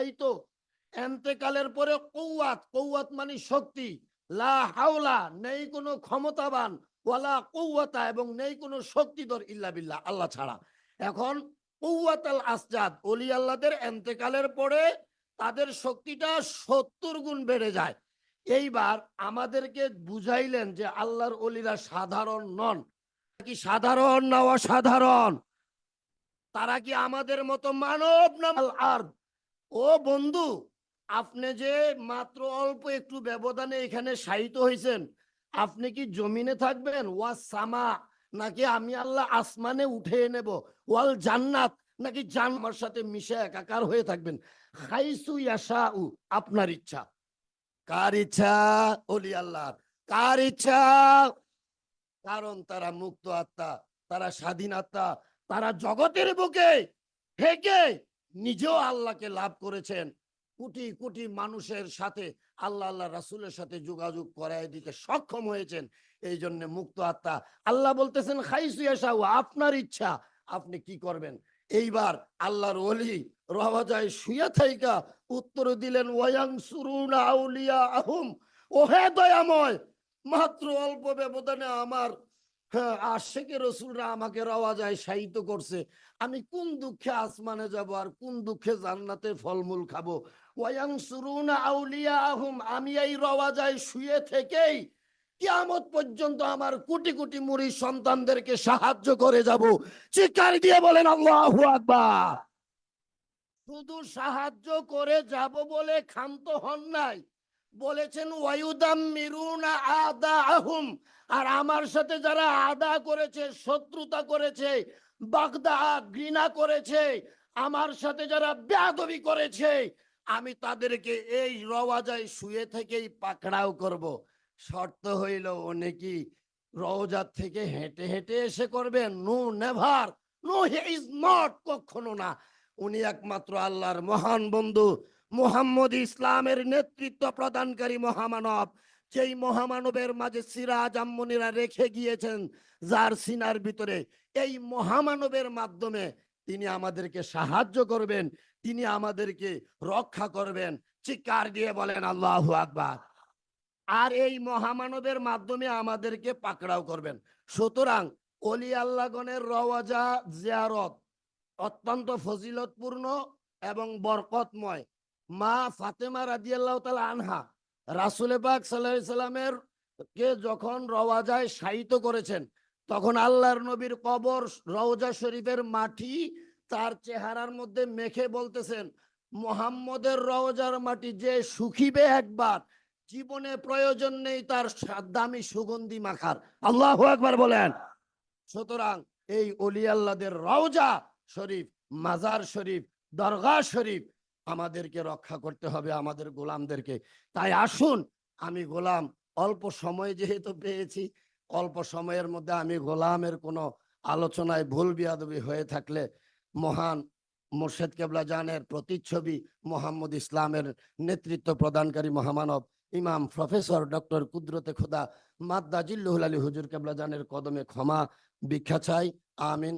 এই তো? এন্তেকালের পরে কৌয়াত কৌয়াত মানে শক্তি। লা হাওলা, নেই কোনো ক্ষমতাবান। ওয়ালা কৌয়াতা এবং নেই কোনো শক্তিধর ইল্লা বিল্লাহ, আল্লাহ ছাড়া। এখন কৌয়াত আল আসজাদ, অলি আল্লাহদের এন্তেকালের পরে তাদের শক্তিটা সত্তর গুণ বেড়ে যায়। এইবার আমাদেরকে বুঝাইলেন যে আল্লাহর অলিরা সাধারণ নন। কি সাধারণ না অসাধারণ? তারা কি আমাদের মতো মানব না আর ও বন্ধু, আপনি যে মাত্র অল্প একটু ব্যবধানে এখানে শায়িত হয়েছেন, আপনি কি জমিনে থাকবেন? ওয়া সামা, নাকি আমি আল্লাহ আসমানে উঠে নেব? ওয়াল জান্নাত, নাকি জান আমার সাথে মিশে একাকার হয়ে থাকবেন? খাইসু ইয়াশা উ আপনার ইচ্ছা। কার ইচ্ছা? অলি আল্লাহ কার ইচ্ছা? কারণ তারা মুক্ত আত্মা, তারা স্বাধীন আত্মা, তারা জগতের বুকে থেকে নিজেও আল্লাহকে লাভ করেছেন। কোটি কোটি মানুষের সাথে আল্লাহ আল্লাহ রাসুলের সাথে যোগাযোগ করায় দিতে সক্ষম হয়েছেন। এই জন্য মুক্ত আত্মা। আল্লাহ বলতেছেন খাইসুয়াশাউ আপনার ইচ্ছা, আপনি কি করবেন? এইবার আল্লাহর ওলি রওয়াজায় শুয়ে থাইকা উত্তর দিলেন ওয়াং সুরুন আউলিয়া আহুম ওহে দয়াময়, মাত্র অল্প ব্যবধানে আমার হ্যাঁ আশেকে রসুলরা আমাকে রওয়াজায় শায়িত করছে। আমি কোন দুঃখে আসমানে যাব আর কোন দুঃখে জান্নাতে ফলমূল খাব? ওয়াং সুরুনা আউলিয়া আহুম আমি এই রওয়াজায় শুয়ে থেকেই কিয়ামত পর্যন্ত আমার কোটি কোটি মুড়ি সন্তানদেরকে সাহায্য করে যাব। চিৎকার দিয়ে বলেন, আল্লাহু আকবার! শুধু সাহায্য করে যাব বলে ক্ষান্ত হন নাই। বলেছেন ওয়ায়ুদাম মিরুনা আদা আহুম আর আমার সাথে যারা আদা করেছে, শত্রুতা করেছে, বাগদা ঘৃণা করেছে, আমার সাথে যারা বেয়াদবি করেছে, আমি তাদেরকে এই রওয়াজায় শুয়ে থেকেই পাকড়াও করব। শর্ত হইল অনেকি রওজার থেকে হেঁটে হেঁটে এসে করবে no never, no he is not, কখনো না। উনি একমাত্র আল্লাহর মহান বন্ধু। মোহাম্মদ ইসলামের নেতৃত্ব প্রদানকারী মহামানব, যেই মহামানবের মাঝে সিরাজ আম্মনিরা রেখে গিয়েছেন, যার সিনার ভিতরে এই মহামানবের মাধ্যমে তিনি আমাদেরকে সাহায্য করবেন, তিনি আমাদেরকে রক্ষা করবেন। চিকার দিয়ে বলেন, আল্লাহ আকবার। আর এই মহামানবের মাধ্যমে আমাদেরকে পাকড়াও করবেন। সুতরাং অলি আল্লাহগণের রওয়াজা জিয়ারত অত্যন্ত ফজিলতপূর্ণ এবং বরকতময়। মা ফাতেমা রাদিয়াল্লাহ তাআলা আনহা রাসুলে পাক সাল্লাল্লাহু সাল্লামের কে যখন রওয়াজায় শায়িত করেছেন, তখন আল্লাহর নবীর কবর রওজা শরীফের মাটি তার চেহারার মধ্যে মেখে বলতেছেন, মোহাম্মদের রওজার মাটি যে শুকিবে একবার, জীবনে প্রয়োজন নেই তার দামি সুগন্ধি মাখার। আল্লাহ একবার বলেন। সুতরাং এই অলি আল্লাহদের রওজা শরীফ, মাজার শরীফ দরগা শরীফ আমাদেরকে রক্ষা করতে হবে, আমাদের গোলামদেরকে। তাই আসুন, আমি গোলাম। অল্প সময় যেহেতু পেয়েছি, অল্প সময়ের মধ্যে আমি গোলামের কোনো আলোচনায় ভুল বিয়াদবি হয়ে থাকলে মহান মোর্শেদ কেবলা জানের প্রতিচ্ছবি মোহাম্মদ ইসলামের নেতৃত্ব প্রদানকারী মহামানব ইমাম প্রফেসর ডক্টর কুদরতে খোদা মাদ্দা জিল্লুহুল আলী হুজুর কেবলা জানের কদমে ক্ষমা ভিক্ষা চাই। আমিন।